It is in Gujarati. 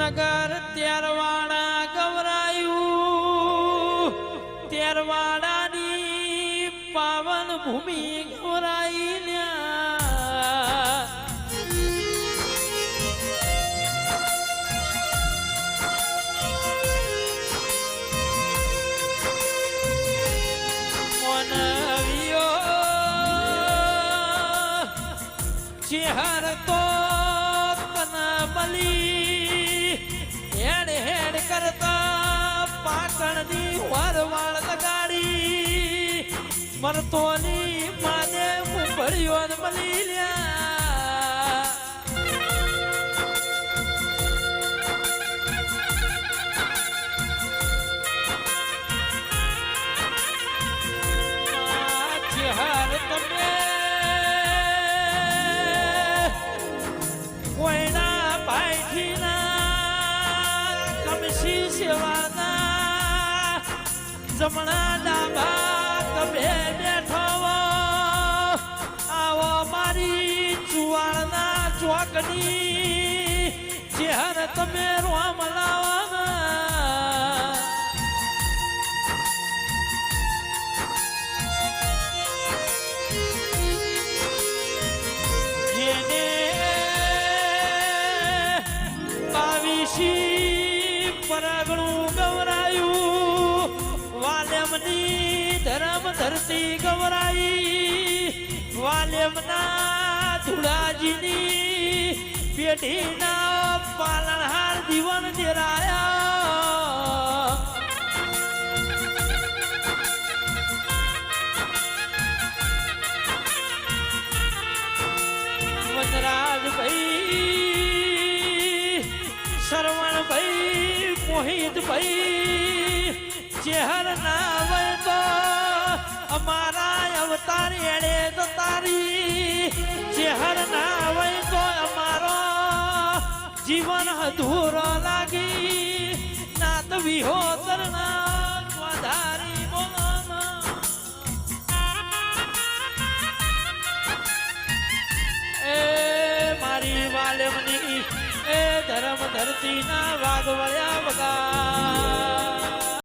નગર ત્યારવાડા ગવરાયું ત્યારવાડાની પાવન ભૂમિ ગવરાઈ ચેહર તો તન બલી. પાટણની વરવાળ લગાડી. મરતોની માને મુંબળીઓ મળી લ્યા. ચેહર જમણા ડાબા કભે બેઠો આવો મારી ચુવાડના ચોકની ચહેર તમે રોમ લાવવાના જેને બાવીસી પરાગણું વાલેમની ધરમ ધરતી ગવરાઈ વાલેમના ધુડાજીની પેઢીના પાલનહાર જીવન દેરાયા વનરાજભાઈ શરવણભાઈ મોહિતભાઈ ચેહર ના હોય તો અમારા અવતાર એડે તો તારી. ચેહર ના હોય તો અમારો જીવન અધૂરો લાગી. નાત વિહોતર ના વધારી એ મારી વાલેમની એ ધર્મ ધરતીના વાઘ વળ્યા વગા.